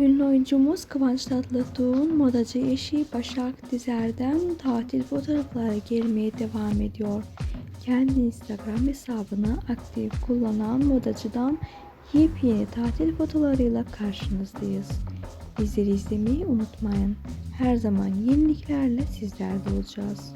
Ünlü oyuncumuz Kıvanç Tatlıtuğ'un modacı eşi Başak Dizer'den tatil fotoğrafları gelmeye devam ediyor. Kendi Instagram hesabını aktif kullanan modacıdan yepyeni tatil fotoğraflarıyla karşınızdayız. Bizleri izlemeyi unutmayın. Her zaman yeniliklerle sizlerde olacağız.